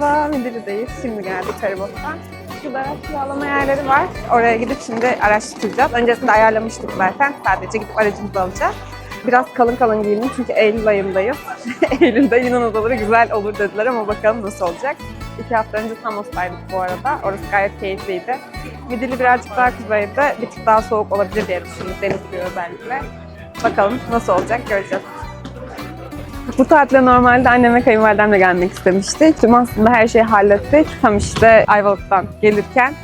Merhaba, Midilli'deyiz. Şimdi geldik feribottan. Şurada araç kiralama yerleri var. Oraya gidip şimdi araştıracağız. Öncesinde ayarlamıştık zaten. Sadece gidip aracımızı alacağız. Biraz kalın kalın giyindim çünkü Eylül ayındayız. Eylül'de Yunan adaları güzel olur dediler ama bakalım nasıl olacak. İki hafta önce Samos'taydık bu arada. Orası gayet keyifliydi. Midilli birazcık daha kuzeyde, bir tık daha soğuk olabilir diye düşündük. Deniz özellikle. Bakalım nasıl olacak göreceğiz. Bu tatile normalde annem ve kayınvalidemle gelmek istemiştik. Tüm aslında her şeyi hallettik. Tam işte Ayvalık'tan gelirken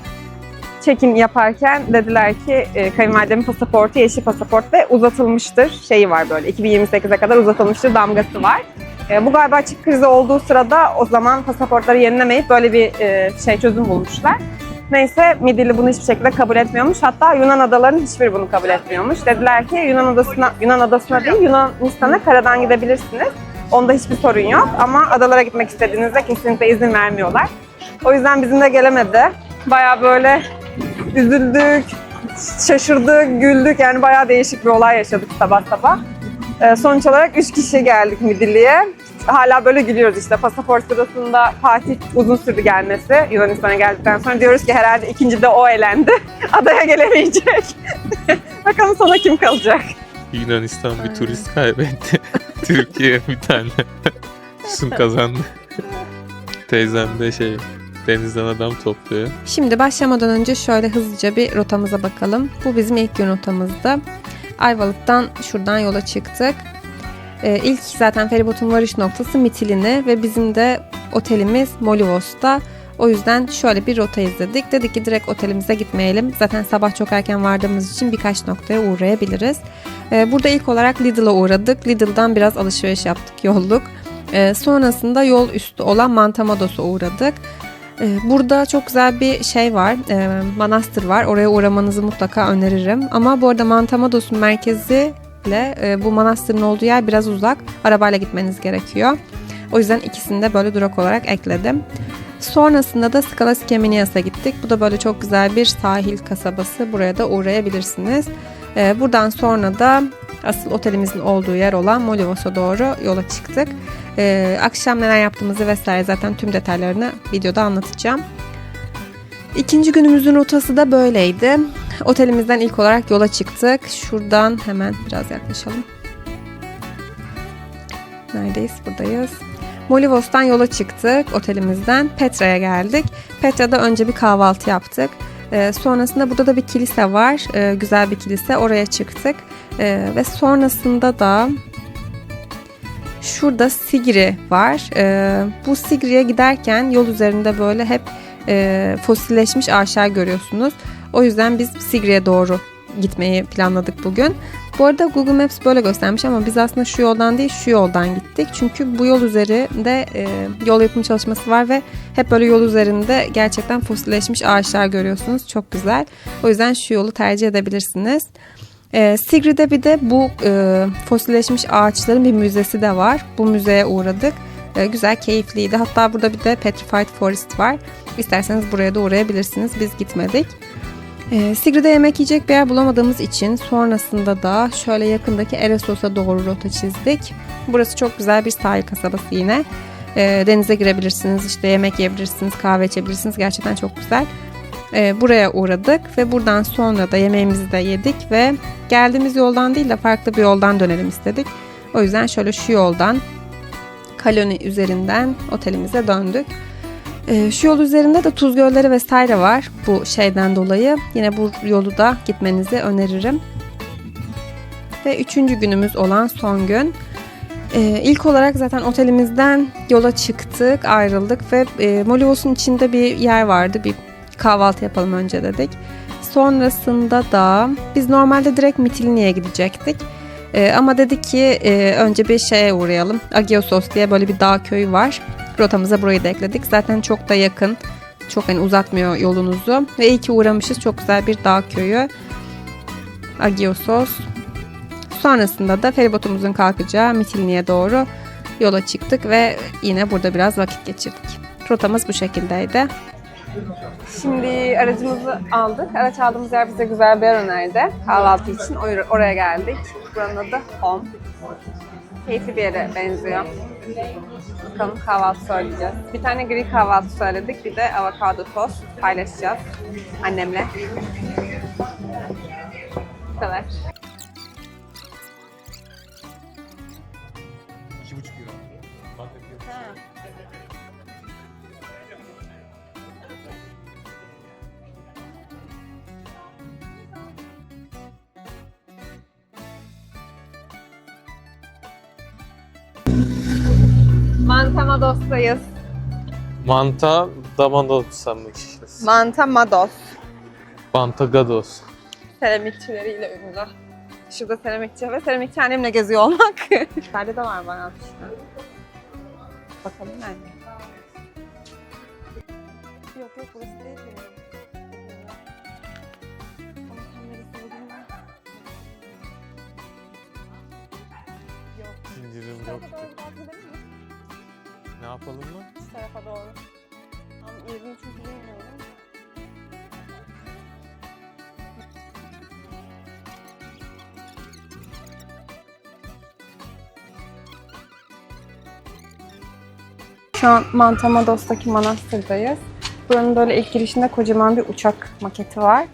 check-in yaparken dediler ki e, kayınvalidemin pasaportu yeşil pasaport ve uzatılmıştır. Şeyi var böyle 2028'e kadar uzatılmıştır damgası var. E, bu galiba açık krizi olduğu sırada o zaman pasaportları yenilemeyip böyle bir e, şey çözüm bulmuşlar. Neyse Midilli bunu hiçbir şekilde kabul etmiyormuş. Hatta Yunan adalarının hiçbiri bunu kabul etmiyormuş. Dediler ki Yunan adasına Yunan adasına değil Yunanistan'a karadan gidebilirsiniz. Onda hiçbir sorun yok ama adalara gitmek istediğinizde kesinlikle izin vermiyorlar. O yüzden bizim de gelemedi. Baya böyle üzüldük, şaşırdık, güldük. Yani bayağı değişik bir olay yaşadık sabah sabah. Ee, sonuç olarak üç kişi geldik Midilli'ye. Hala böyle gülüyoruz işte pasaport sırasında Fatih uzun sürdü gelmesi Yunanistan'a geldikten sonra diyoruz ki herhalde ikinci de o elendi. Adaya gelemeyecek. Bakalım sonra kim kalacak? Yunanistan bir turist kaybetti. Türkiye bir tane sun kazandı. Teyzem de şey denizden adam topluyor. Şimdi başlamadan önce şöyle hızlıca bir rotamıza bakalım. Bu bizim ilk gün rotamızdı. Ayvalık'tan şuradan yola çıktık. Ee, ilk zaten feribotun varış noktası Mitilini ve bizim de otelimiz Molivos'ta. O yüzden şöyle bir rota izledik. Dedik ki direkt otelimize gitmeyelim. Zaten sabah çok erken vardığımız için birkaç noktaya uğrayabiliriz. Ee, burada ilk olarak Lidl'a uğradık. Lidl'dan biraz alışveriş yaptık, yolluk. Ee, sonrasında yol üstü olan Mantamados'a uğradık. Burada çok güzel bir şey var, e, manastır var. Oraya uğramanızı mutlaka öneririm. Ama bu arada Mantamados'un merkezi ile e, bu manastırın olduğu yer biraz uzak. Arabayla gitmeniz gerekiyor. O yüzden ikisini de böyle durak olarak ekledim. Sonrasında da Skala Skeminias'a gittik. Bu da böyle çok güzel bir sahil kasabası. Buraya da uğrayabilirsiniz. Ee, buradan sonra da asıl otelimizin olduğu yer olan Molivos'a doğru yola çıktık. Ee, akşam neler yaptığımızı vesaire zaten tüm detaylarını videoda anlatacağım. İkinci günümüzün rotası da böyleydi. Otelimizden ilk olarak yola çıktık. Şuradan hemen biraz yaklaşalım. Neredeyiz? Buradayız. Molivos'tan yola çıktık otelimizden. Petra'ya geldik. Petra'da önce bir kahvaltı yaptık. Ee, sonrasında burada da bir kilise var. Ee, güzel bir kilise. Oraya çıktık. Ee, ve sonrasında da şurada Sigri var. Ee, bu Sigri'ye giderken yol üzerinde böyle hep e, fosilleşmiş ağaçlar görüyorsunuz. O yüzden biz Sigri'ye doğru gitmeyi planladık bugün. Bu arada Google Maps böyle göstermiş ama biz aslında şu yoldan değil şu yoldan gittik. Çünkü bu yol üzerinde e, yol yapım çalışması var ve hep böyle yol üzerinde gerçekten fosilleşmiş ağaçlar görüyorsunuz. Çok güzel. O yüzden şu yolu tercih edebilirsiniz. E, Sigri'de bir de bu e, fosilleşmiş ağaçların bir müzesi de var. Bu müzeye uğradık. E, güzel, keyifliydi. Hatta burada bir de Petrified Forest var. İsterseniz buraya da uğrayabilirsiniz. Biz gitmedik. E, Sigri'de yemek yiyecek bir yer bulamadığımız için sonrasında da şöyle yakındaki Erosos'a doğru rota çizdik. Burası çok güzel bir sahil kasabası yine. E, denize girebilirsiniz, işte yemek yiyebilirsiniz, kahve içebilirsiniz. Gerçekten çok güzel. E, buraya uğradık ve buradan sonra da yemeğimizi de yedik ve geldiğimiz yoldan değil de farklı bir yoldan dönelim istedik. O yüzden şöyle şu yoldan Kaloni üzerinden otelimize döndük. Ee, şu yol üzerinde de tuz gölleri vesaire var bu şeyden dolayı. Yine bu yolu da gitmenizi öneririm. Ve üçüncü günümüz olan son gün. Ee, ilk olarak zaten otelimizden yola çıktık, ayrıldık ve e, Molivos'un içinde bir yer vardı. Bir kahvaltı yapalım önce dedik. Sonrasında da biz normalde direkt Mitilini'ye gidecektik. Ee, ama dedik ki e, önce bir şeye uğrayalım. Agiosos diye böyle bir dağ köyü var. Rotamıza burayı da ekledik. Zaten çok da yakın. Çok hani uzatmıyor yolunuzu. Ve iyi ki uğramışız. Çok güzel bir dağ köyü. Agiosos. Sonrasında da feribotumuzun kalkacağı Mitilini'ye doğru yola çıktık ve yine burada biraz vakit geçirdik. Rotamız bu şekildeydi. Şimdi aracımızı aldık. Araç aldığımız yer bize güzel bir yer önerdi. Kahvaltı için Or- oraya geldik. Buranın adı Home. Keyifli bir yere benziyor. Bakalım kahvaltı söyleyeceğiz. Bir tane gri kahvaltı söyledik. Bir de avokado tost paylaşacağız annemle. Bu kadar. Manta Damados sanmış. Mantamados. Mantagados. Seramikçileriyle ünlü. Şurada seramikçi ve seramikçi annemle geziyor olmak. İçeride de var bayağı bir şey. Bakalım bence. Yok yok burası değil mi? Yok. tarafa doğru mi? Ne yapalım mı? Şu tarafa doğru. Ama yerini çünkü bilmiyorum. Şu an Mantamados'taki manastırdayız. Buranın böyle ilk girişinde kocaman bir uçak maketi var.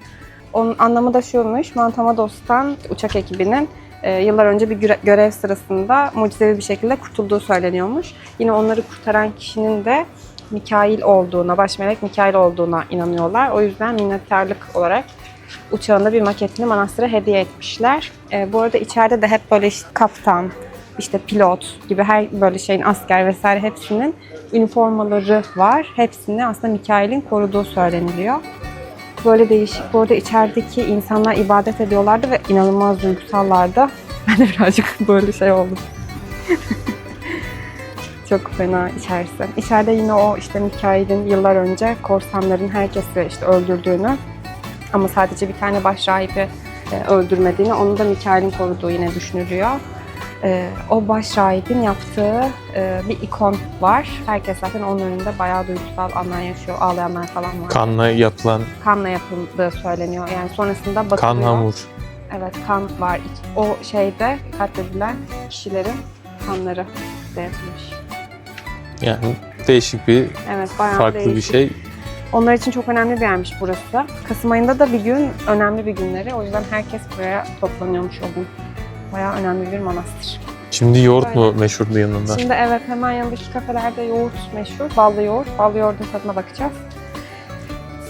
Onun anlamı da şuymuş, Mantamados'tan uçak ekibinin yıllar önce bir göre- görev sırasında mucizevi bir şekilde kurtulduğu söyleniyormuş. Yine onları kurtaran kişinin de Mikail olduğuna, baş melek Mikail olduğuna inanıyorlar. O yüzden minnettarlık olarak uçağında bir maketini manastıra hediye etmişler. E, bu arada içeride de hep böyle işte kaptan, işte pilot gibi her böyle şeyin asker vesaire hepsinin üniformaları var. Hepsini aslında Mikail'in koruduğu söyleniliyor. Böyle değişik. Bu arada içerideki insanlar ibadet ediyorlardı ve inanılmaz duygusallardı. Ben de birazcık böyle şey oldum. Çok fena içerisi. İçeride yine o işte Mikail'in yıllar önce korsanların herkesi işte öldürdüğünü ama sadece bir tane başrahibi e, öldürmediğini, onu da Mikail'in koruduğu yine düşünülüyor. E, o başrahibin yaptığı e, bir ikon var. Herkes zaten onun önünde bayağı duygusal anlar yaşıyor. Ağlayanlar falan var. Kanla yapılan Kanla yapıldığı söyleniyor. Yani sonrasında bakılıyor. kan hamur. Evet kan var. O şeyde katledilen kişilerin kanları da yapılmış. Yani değişik bir, Evet farklı bir değişik. şey. Onlar için çok önemli bir yermiş burası. Kasım ayında da bir gün önemli bir günleri. O yüzden herkes buraya toplanıyormuş o gün. Bayağı önemli bir manastır. Şimdi yoğurt mu Böyle. meşhurdu yanında? Şimdi evet hemen yanındaki kafelerde yoğurt meşhur. Ballı yoğurt. Ballı yoğurdun tadına bakacağız.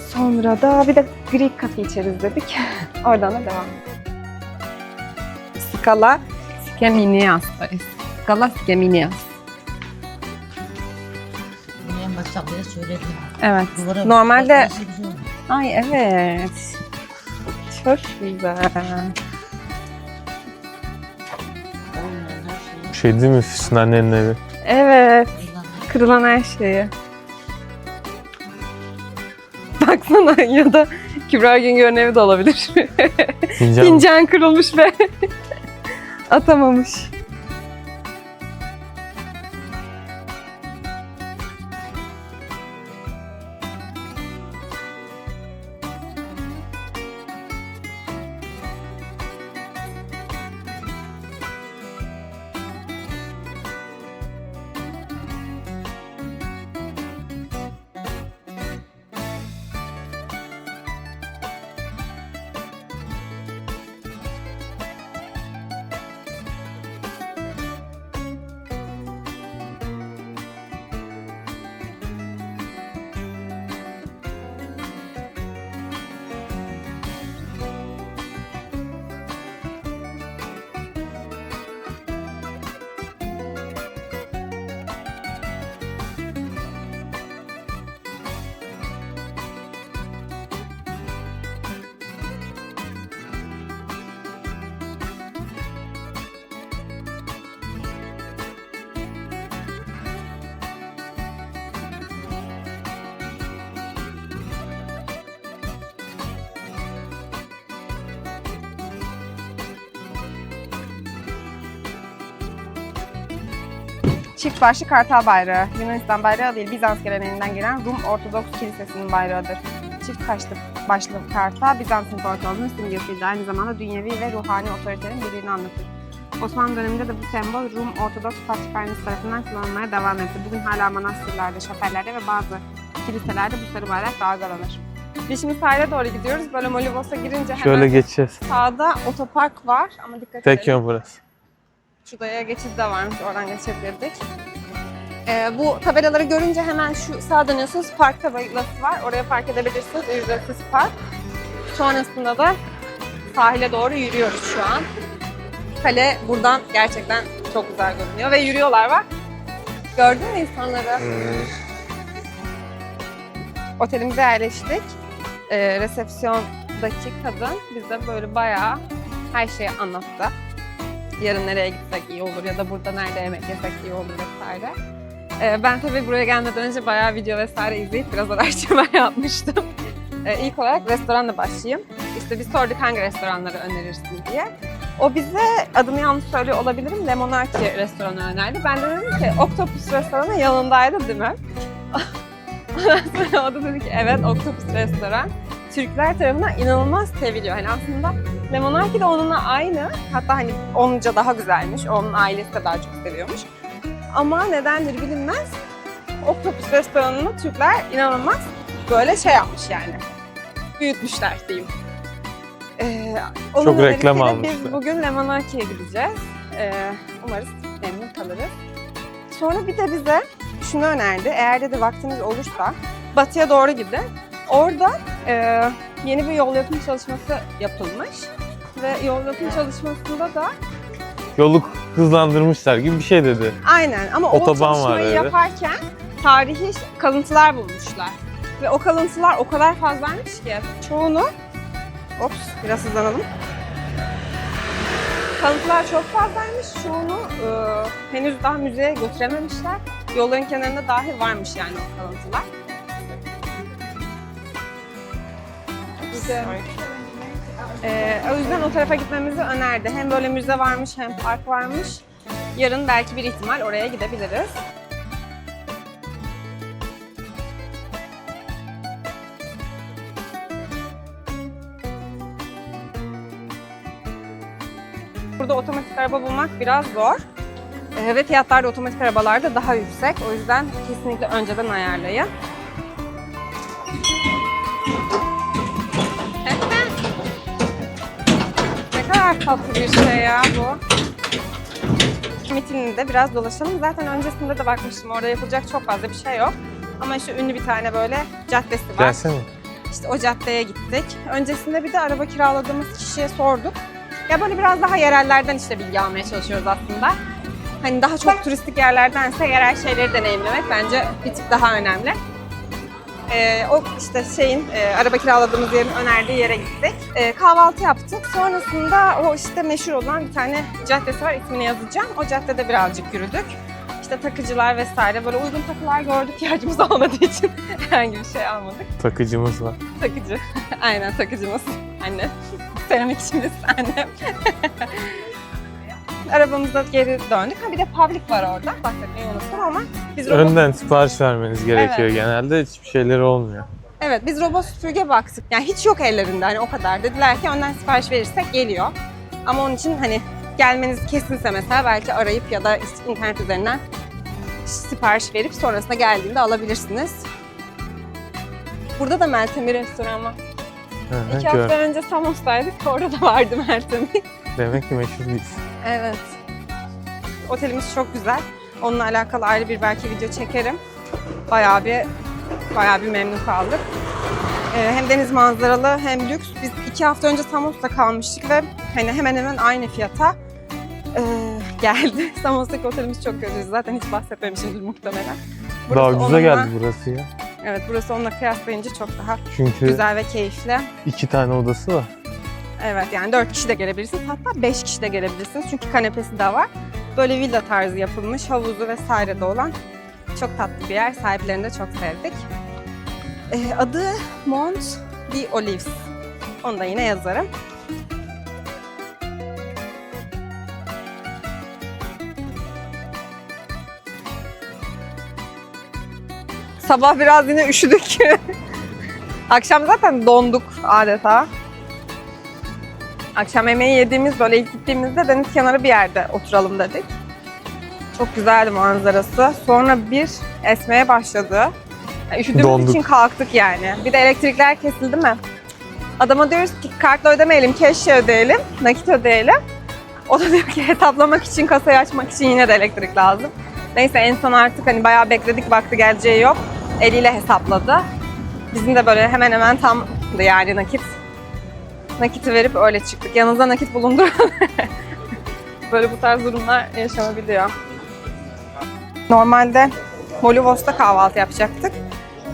Sonra da bir de Greek kafe içeriz dedik. Oradan da devam. Skala Skeminias'tayız. Skala. En başta söyledim. Evet. Duvara Normalde- olmuş. Ay evet. Çok güzel. Şey değil mi Füsun annenin evi? Evet. Kırılan her şeyi. Baksana ya da Kübra Güngör'ün evi de olabilir. Fincan. Fincan kırılmış ve atamamış. Çift başlı kartal bayrağı. Yunanistan bayrağı değil, Bizans geleneğinden gelen Rum Ortodoks Kilisesi'nin bayrağıdır. Çift kaşlı başlı kartal, Bizans İmparatorluğu'nun simgesiydi. Aynı zamanda dünyevi ve ruhani otoritenin birliğini anlatır. Osmanlı döneminde de bu sembol Rum Ortodoks Patrikhanesi tarafından kullanılmaya devam etti. Bugün hala manastırlarda, şapellerde ve bazı kiliselerde bu sarı bayrak dalgalanır. Biz şimdi sahile doğru gidiyoruz. Böyle Molivos'a girince hemen Şöyle geçeceğiz. sağda otopark var ama dikkat Tek edelim. yön burası. Şu daya geçit de varmış, oradan geçebilirdik. Ee, bu tabelaları görünce hemen şu sağa dönüyorsunuz, park tabelası var. Oraya park edebilirsiniz, ücretsiz park. Sonrasında da sahile doğru yürüyoruz şu an. Kale buradan gerçekten çok güzel görünüyor ve yürüyorlar bak. Gördün mü insanları? Otelimize yerleştik. Ee, resepsiyondaki kadın bize böyle bayağı her şeyi anlattı yarın nereye gitsek iyi olur ya da burada nerede yemek yesek iyi olur vesaire. Ee, ben tabii buraya gelmeden önce bayağı video vesaire izleyip biraz araştırma yapmıştım. Ee, ilk olarak restoranla başlayayım. İşte biz sorduk hangi restoranları önerirsin diye. O bize adını yanlış söylüyor olabilirim. Lemonarki restoranı önerdi. Ben de dedim ki Octopus restoranı yanındaydı değil mi? O da dedi ki evet Octopus restoran. Türkler tarafından inanılmaz seviliyor. Hani aslında Lemonarki de onunla aynı. Hatta hani onunca daha güzelmiş. Onun ailesi de daha çok seviyormuş. Ama nedendir bilinmez. Octopus restoranını Türkler inanılmaz böyle şey yapmış yani. Büyütmüşler diyeyim. Ee, onun Çok reklam almışlar. Biz bugün Lemonarki'ye gideceğiz. Ee, umarız memnun kalırız. Sonra bir de bize şunu önerdi. Eğer dedi vaktiniz olursa batıya doğru gidin. Orada e, yeni bir yol yapım çalışması yapılmış. Ve yol yapım çalışmasında da Yolu hızlandırmışlar gibi bir şey dedi. aynen ama o Otoban var çalışmayı öyle. yaparken tarihi kalıntılar bulmuşlar. Ve o kalıntılar o kadar fazlaymış ki çoğunu Ops biraz hızlanalım. Kalıntılar çok fazlaymış. Çoğunu e, henüz daha müzeye götürememişler. Yolların kenarında dahi varmış yani o kalıntılar. Ee, o yüzden o tarafa gitmemizi önerdi. Hem böyle müze varmış hem park varmış. Yarın belki bir ihtimal oraya gidebiliriz. Burada otomatik araba bulmak biraz zor. Ee, ve fiyatlar da otomatik arabalarda daha yüksek. O yüzden kesinlikle önceden ayarlayın. Tatlı bir şey ya bu. Mitininde biraz dolaşalım. Zaten öncesinde de bakmıştım. Orada yapılacak çok fazla bir şey yok. Ama şu ünlü bir tane böyle caddesi var. Gelsene. İşte o caddeye gittik. Öncesinde bir de araba kiraladığımız kişiye sorduk. Ya böyle biraz daha yerellerden işte bilgi almaya çalışıyoruz aslında. Hani daha çok turistik yerlerdense yerel şeyleri deneyimlemek bence bir tık daha önemli. Ee, o işte şeyin e, araba kiraladığımız yerin önerdiği yere gittik. Ee, kahvaltı yaptık. Sonrasında o işte meşhur olan bir tane caddesi var. ismini yazacağım. O caddede birazcık yürüdük. İşte takıcılar vesaire böyle uygun takılar gördük. İhtiyacımız olmadığı için herhangi bir şey almadık. Takıcımız var. Takıcı. Aynen takıcımız. Anne. Seramik işimiz annem. Arabamıza geri döndük. Ha bir de public var orada. Bahsetmeyi unuttum ama biz robot, Önden sipariş vermeniz gerekiyor genelde. Hiçbir şeyleri olmuyor. evet, biz robot süpürge baktık. Yani hiç yok ellerinde hani o kadar. Dediler ki önden sipariş verirsek geliyor. Ama onun için hani gelmeniz kesinse mesela belki arayıp ya da internet üzerinden sipariş verip sonrasında geldiğinde alabilirsiniz. Burada da Meltem'i restoran var. Hı hı, İki gör. hafta önce Samos'taydık. Orada da vardı Meltem'i. Demek ki meşhur biz. Evet. Otelimiz çok güzel. Onunla alakalı ayrı bir belki video çekerim. Bayağı bir bayağı bir memnun kaldık. Ee, hem deniz manzaralı hem lüks. Biz iki hafta önce Samos'ta kalmıştık ve hani hemen hemen aynı fiyata ee, geldi. Samos'taki otelimiz çok kötü. Zaten hiç bahsetmemişimdir muhtemelen. Burası Daha güzel onunla- geldi burası ya. Evet burası onunla kıyaslayınca çok daha Çünkü güzel ve keyifli. iki tane odası var. Evet yani 4 kişi de gelebilirsiniz. Hatta 5 kişi de gelebilirsiniz. Çünkü kanepesi de var. Böyle villa tarzı yapılmış, havuzu vesaire de olan çok tatlı bir yer. Sahiplerini de çok sevdik. Ee, adı Mont de Olives. Onu da yine yazarım. Sabah biraz yine üşüdük. Akşam zaten donduk adeta. Akşam yemeği yediğimiz böyle ilk gittiğimizde deniz kenarı bir yerde oturalım dedik. Çok güzeldi manzarası. Sonra bir esmeye başladı. Yani üşüdüğümüz Donduk. için kalktık yani. Bir de elektrikler kesildi mi? Adama diyoruz ki kartla ödemeyelim, keşke ödeyelim, nakit ödeyelim. O da diyor ki hesaplamak için, kasayı açmak için yine de elektrik lazım. Neyse en son artık hani bayağı bekledik, vakti geleceği yok. Eliyle hesapladı. Bizim de böyle hemen hemen tamdı yani nakit. Nakiti verip öyle çıktık. Yanınızda nakit bulundur. böyle bu tarz durumlar yaşanabiliyor. Normalde Molivos'ta kahvaltı yapacaktık.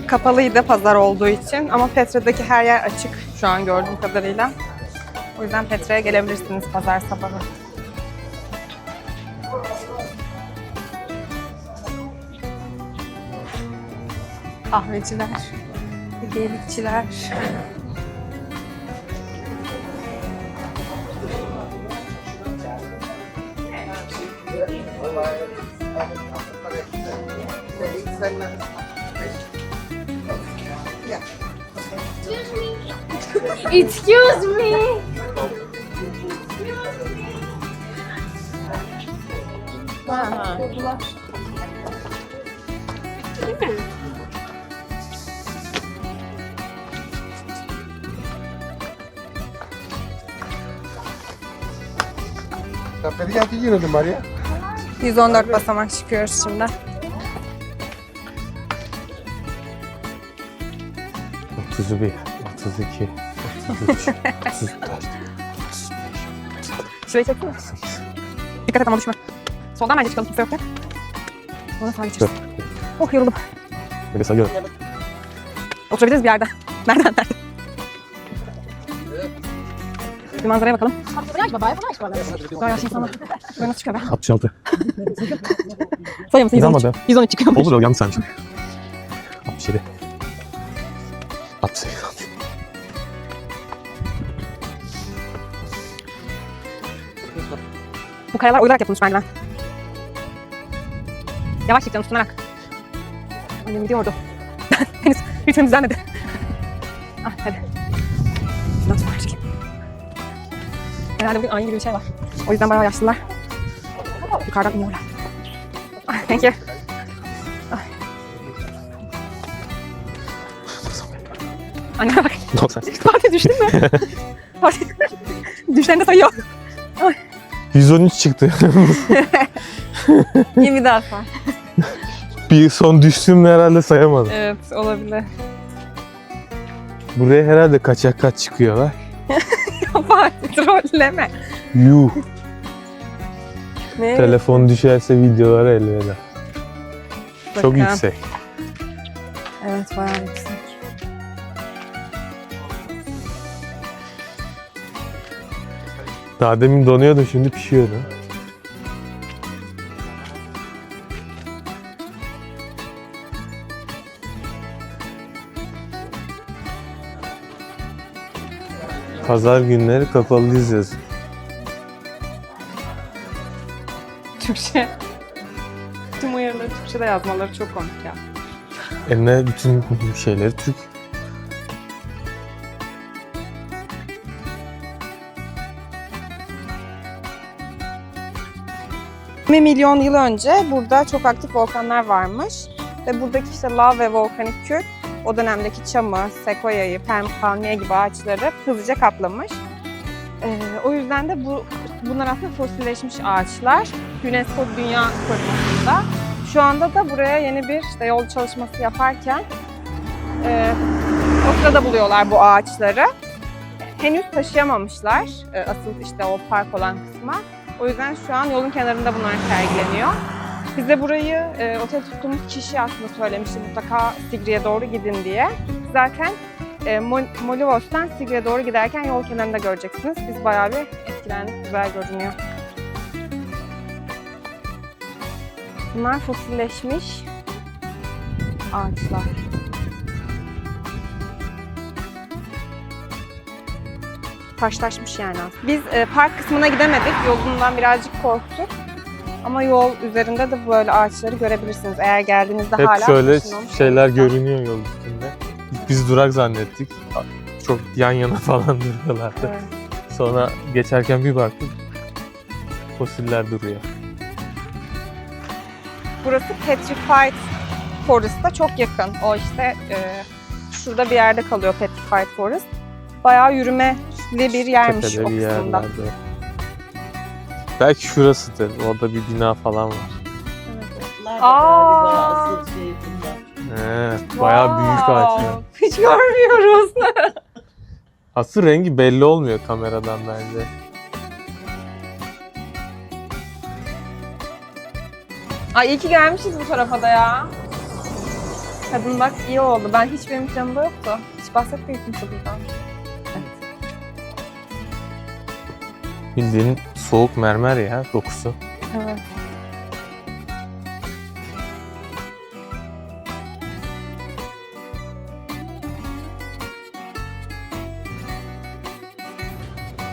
Kapalıydı pazar olduğu için ama Petra'daki her yer açık şu an gördüğüm kadarıyla. O yüzden Petra'ya gelebilirsiniz pazar sabahı. Kahveciler, hediyelikçiler. Excuse me. Aha. Τα παιδιά τι γίνονται Μαρία; 114 basamak çıkıyoruz şimdi. 31, 32, 33, 34. Şurayı çeksene. Dikkat et ama düşme. Soldan bence çıkalım kimse yok ya. Ona sağa geçeriz. Oh yoruldum. Böyle sayıyorum. Oturabiliriz bir yerde. Nereden nereden? Bir manzaraya bakalım. Daha yaşlı insanlar. Buraya nasıl çıkıyor be? 66. Sayıyor musun? 113. İnanmadım. 113 çıkıyor. Olur o yanlış sanmışım. 67. 68. Bu kayalar oyularak yapılmış merdiven. Yavaş çık canım tutunarak. Annem gidiyordu. Henüz ritmim düzelmedi. Herhalde bugün ayın gibi bir şey var. O yüzden bayağı yaşlılar. Yukarıdan iniyorlar. Ah, thank you. Ah. Anneme bak. 98. Fatih düştün mü? Fatih düşlerini sayıyor. 113 çıktı. İyi bir daha say. bir son düştüğümde herhalde sayamadım. Evet olabilir. Buraya herhalde kaçak kaç çıkıyorlar. Fatih trolleme. Yuh. Ne? Telefon düşerse videolara elveda. Çok Bakın. yüksek. Evet bayağı yüksek. Daha demin donuyordu şimdi pişiyordu. Pazar günleri kapalıyız yazın. Türkçe. Tüm uyarıları Türkçe'de yazmaları çok komik ya. Eline bütün şeyleri Türk. Bir milyon yıl önce burada çok aktif volkanlar varmış. Ve buradaki işte lav ve volkanik kül o dönemdeki çamı, sekoyayı, palm, palmiye gibi ağaçları hızlıca kaplamış. Ee, o yüzden de bu bunlar aslında fosilleşmiş ağaçlar. UNESCO Dünya Koruması'nda. Şu anda da buraya yeni bir işte yol çalışması yaparken e, o sırada buluyorlar bu ağaçları. Henüz taşıyamamışlar e, asıl işte o park olan kısma. O yüzden şu an yolun kenarında bunlar sergileniyor. Bize burayı e, otel tuttuğumuz kişi aslında söylemişti mutlaka Sigri'ye doğru gidin diye. Zaten e, Mol- Molivos'tan Sigri'ye doğru giderken yol kenarında göreceksiniz. Biz bayağı bir etkilendik, güzel görünüyor. Bunlar fosilleşmiş ağaçlar. Taşlaşmış yani aslında. Biz e, park kısmına gidemedik. Yolundan birazcık korktuk. Ama yol üzerinde de böyle ağaçları görebilirsiniz. Eğer geldiğinizde Hep hala şöyle şeyler görünüyor yol üstünde. Biz durak zannettik. Çok yan yana falan duruyorlardı. Evet. Sonra geçerken bir baktık fosiller duruyor. Burası Petrified Forest'a çok yakın. O işte e, şurada bir yerde kalıyor Petrified Forest. Bayağı yürümeli bir yermiş Tepede o kısımda. yerlerde. Belki şurasıdır. Orada bir bina falan var. Bunlar da Aa. galiba asıl şey bunlar. He, bayağı büyük. Wow, Hiç görmüyoruz. Asıl rengi belli olmuyor kameradan bence. Ay iyi ki gelmişiz bu tarafa da ya. Kadın bak iyi oldu. Ben hiç benim planımda yoktu. Hiç bahsetmiyor kimse buradan. Bildiğin soğuk mermer ya dokusu. Evet.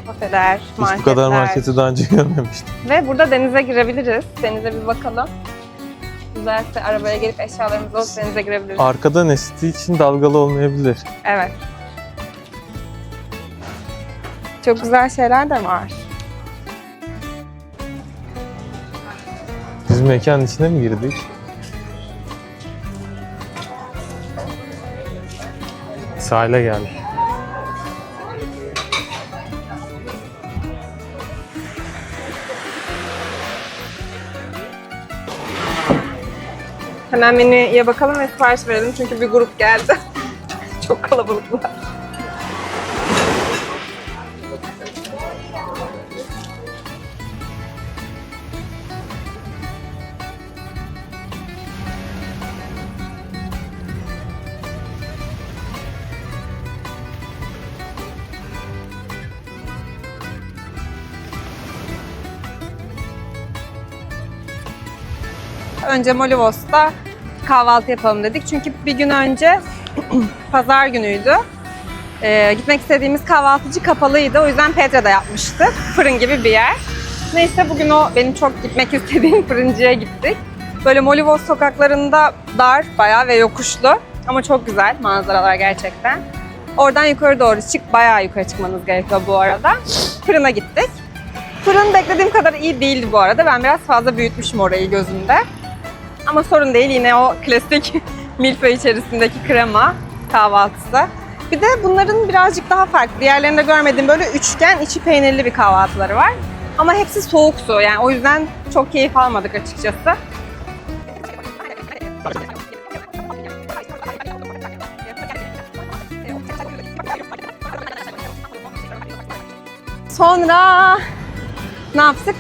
Kafeler, Hiç bu kadar marketi daha önce görmemiştim. Ve burada denize girebiliriz. Denize bir bakalım. Güzelse arabaya gelip eşyalarımızı alıp denize girebiliriz. Arkadan estiği için dalgalı olmayabilir. Evet. Çok güzel şeyler de var. Biz mekanın içine mi girdik? Sahile geldik. Hemen menüye bakalım ve sipariş verelim çünkü bir grup geldi. Çok kalabalıklar. Önce Molivos'ta kahvaltı yapalım dedik. Çünkü bir gün önce pazar günüydü. Ee, gitmek istediğimiz kahvaltıcı kapalıydı. O yüzden Petra'da yapmıştık. Fırın gibi bir yer. Neyse bugün o benim çok gitmek istediğim fırıncıya gittik. Böyle Molivos sokaklarında dar bayağı ve yokuşlu. Ama çok güzel manzaralar gerçekten. Oradan yukarı doğru çık, bayağı yukarı çıkmanız gerekiyor bu arada. Fırına gittik. Fırın beklediğim kadar iyi değildi bu arada. Ben biraz fazla büyütmüşüm orayı gözümde. Ama sorun değil yine o klasik milföy içerisindeki krema kahvaltısı. Bir de bunların birazcık daha farklı. Diğerlerinde görmediğim böyle üçgen içi peynirli bir kahvaltıları var. Ama hepsi soğuk su yani o yüzden çok keyif almadık açıkçası. Sonra ne yaptık?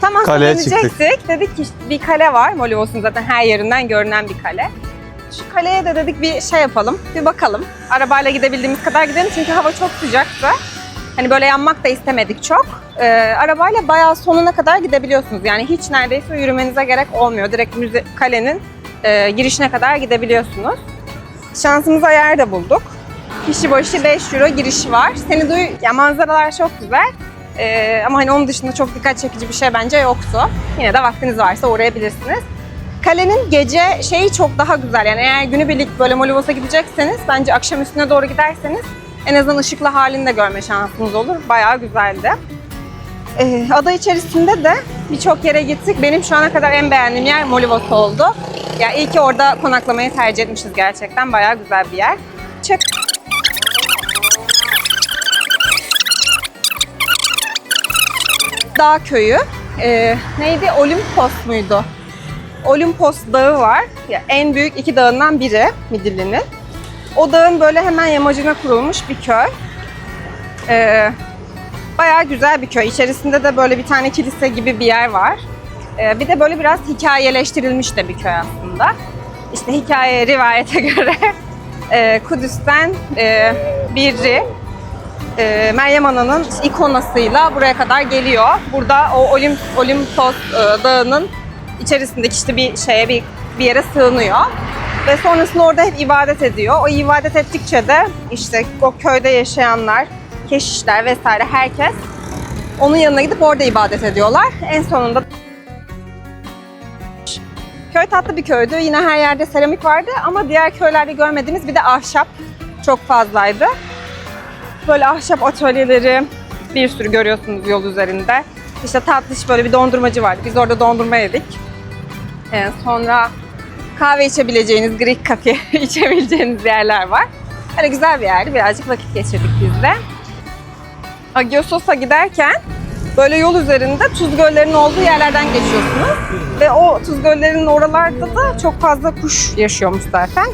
Tamam Kaleye dönecektik. Dedik ki bir kale var. Molivos'un zaten her yerinden görünen bir kale. Şu kaleye de dedik bir şey yapalım, bir bakalım. Arabayla gidebildiğimiz kadar gidelim çünkü hava çok sıcaktı. Hani böyle yanmak da istemedik çok. Ee, arabayla bayağı sonuna kadar gidebiliyorsunuz. Yani hiç neredeyse yürümenize gerek olmuyor. Direkt müze, kalenin e, girişine kadar gidebiliyorsunuz. Şansımıza yer de bulduk. Kişi başı 5 euro girişi var. Seni duy, ya manzaralar çok güzel. Ee, ama hani onun dışında çok dikkat çekici bir şey bence yoktu. Yine de vaktiniz varsa uğrayabilirsiniz. Kalenin gece şeyi çok daha güzel. Yani eğer günübirlik böyle Molivos'a gidecekseniz bence akşam üstüne doğru giderseniz en azından ışıklı halini de görme şansınız olur. Bayağı güzeldi. Ee, ada içerisinde de birçok yere gittik. Benim şu ana kadar en beğendiğim yer Molivos oldu. Ya iyi ki orada konaklamayı tercih etmişiz gerçekten. Bayağı güzel bir yer. Çek Dağ köyü. Ee, neydi? Olimpos muydu? Olimpos Dağı var. Ya, en büyük iki dağından biri Midilli'nin. O dağın böyle hemen yamacına kurulmuş bir köy. Ee, bayağı güzel bir köy. İçerisinde de böyle bir tane kilise gibi bir yer var. Ee, bir de böyle biraz hikayeleştirilmiş de bir köy aslında. İşte hikaye, rivayete göre e, Kudüs'ten e, biri e, Meryem Ana'nın ikonasıyla buraya kadar geliyor. Burada o Olimp, Olimpos e, Dağı'nın içerisindeki işte bir şeye bir, bir yere sığınıyor. Ve sonrasında orada hep ibadet ediyor. O ibadet ettikçe de işte o köyde yaşayanlar, keşişler vesaire herkes onun yanına gidip orada ibadet ediyorlar. En sonunda Köy tatlı bir köydü. Yine her yerde seramik vardı ama diğer köylerde görmediğimiz bir de ahşap çok fazlaydı. Böyle ahşap atölyeleri, Bir sürü görüyorsunuz yol üzerinde. İşte tatlış böyle bir dondurmacı vardı. Biz orada dondurma yedik. Ee, sonra kahve içebileceğiniz, Greek kafe içebileceğiniz yerler var. Öyle güzel bir yerdi. Birazcık vakit geçirdik biz de. Agiosos'a giderken böyle yol üzerinde tuz göllerinin olduğu yerlerden geçiyorsunuz. Ve o tuz göllerinin oralarda da çok fazla kuş yaşıyormuş zaten.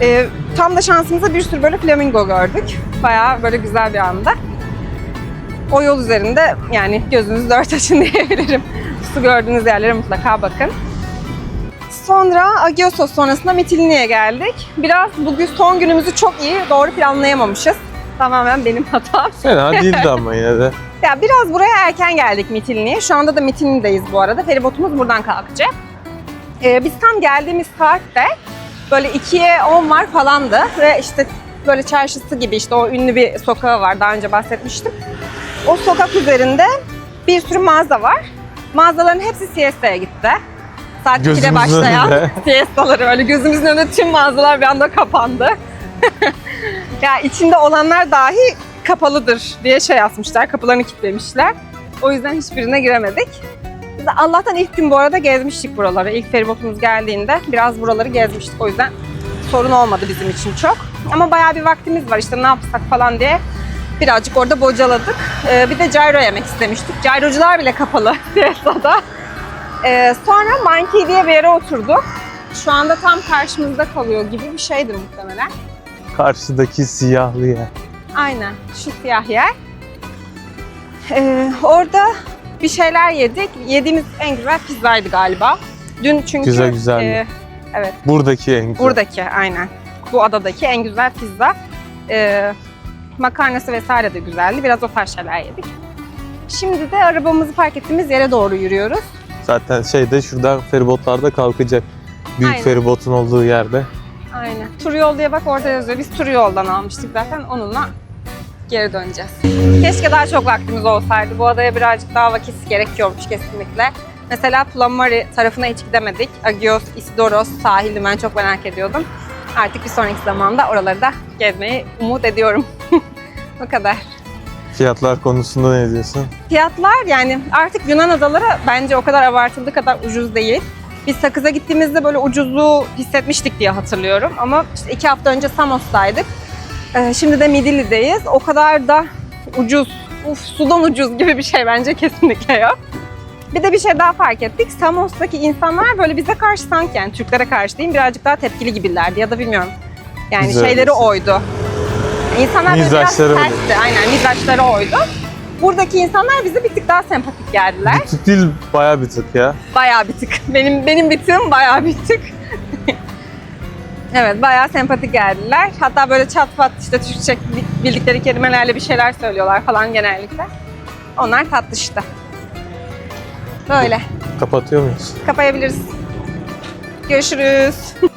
Ee, tam da şansımıza bir sürü böyle flamingo gördük. Bayağı böyle güzel bir anda. O yol üzerinde yani gözünüz dört açın diyebilirim. Su gördüğünüz yerlere mutlaka bakın. Sonra Agiosos sonrasında Mitilini'ye geldik. Biraz bugün son günümüzü çok iyi doğru planlayamamışız. Tamamen benim hatam. Fena değildi ama yine de. Ya biraz buraya erken geldik Mitilini'ye. Şu anda da Mitilini'deyiz bu arada. Feribotumuz buradan kalkacak. Ee, biz tam geldiğimiz saatte böyle 2'ye 10 var falandı ve işte böyle çarşısı gibi işte o ünlü bir sokağı var daha önce bahsetmiştim. O sokak üzerinde bir sürü mağaza var. Mağazaların hepsi siesta'ya gitti. Saat 2'de Gözümüzün başlayan önünde. siestaları öyle gözümüzün önünde tüm mağazalar bir anda kapandı. ya içinde olanlar dahi kapalıdır diye şey yazmışlar. Kapılarını kilitlemişler. O yüzden hiçbirine giremedik. Biz Allah'tan ilk gün bu arada gezmiştik buraları. İlk feribotumuz geldiğinde biraz buraları gezmiştik. O yüzden sorun olmadı bizim için çok. Ama bayağı bir vaktimiz var işte ne yapsak falan diye birazcık orada bocaladık. Ee, bir de gyro yemek istemiştik. Gyrocular bile kapalı Tesla'da. Ee, sonra Monkey diye bir yere oturduk. Şu anda tam karşımızda kalıyor gibi bir şeydir muhtemelen. Karşıdaki siyahlı yer. Aynen şu siyah yer. Ee, orada bir şeyler yedik. Yediğimiz en güzel pizzaydı galiba. Dün çünkü Güzel, güzeldi. e, evet Buradaki en güzel. buradaki aynen bu adadaki en güzel pizza. Ee, makarnası vesaire de güzeldi. Biraz o tarz şeyler yedik. Şimdi de arabamızı park ettiğimiz yere doğru yürüyoruz. Zaten şeyde şuradan feribotlarda kalkacak. Büyük Aynen. feribotun olduğu yerde. Aynen. Tur yol diye bak orada yazıyor. Biz tur yoldan almıştık zaten. Onunla geri döneceğiz. Keşke daha çok vaktimiz olsaydı. Bu adaya birazcık daha vakit gerekiyormuş kesinlikle. Mesela Plamari tarafına hiç gidemedik. Agios, Isidoros sahili ben çok merak ediyordum. Artık bir sonraki zamanda oraları da gezmeyi umut ediyorum. Bu kadar. Fiyatlar konusunda ne diyorsun? Fiyatlar yani artık Yunan adaları bence o kadar abartıldığı kadar ucuz değil. Biz Sakız'a gittiğimizde böyle ucuzluğu hissetmiştik diye hatırlıyorum. Ama işte iki hafta önce Samos'taydık. Ee, şimdi de Midilli'deyiz. O kadar da ucuz, uf sudan ucuz gibi bir şey bence kesinlikle yok. Bir de bir şey daha fark ettik. Samos'taki insanlar böyle bize karşı sanki yani Türklere karşı değil birazcık daha tepkili gibilerdi ya da bilmiyorum. Yani Güzel şeyleri diyorsun. oydu. İnsanlar böyle biraz Mizaçları oydu. sertti. Aynen mizaçları oydu. Buradaki insanlar bize bir tık daha sempatik geldiler. Bir tık değil bayağı bir tık ya. Bayağı bir tık. Benim benim bir tıkım bayağı bir tık. Evet bayağı sempatik geldiler. Hatta böyle çat pat işte Türkçe bildikleri kelimelerle bir şeyler söylüyorlar falan genellikle. Onlar tatlıştı. Böyle. Kapatıyor muyuz? Kapayabiliriz. Görüşürüz.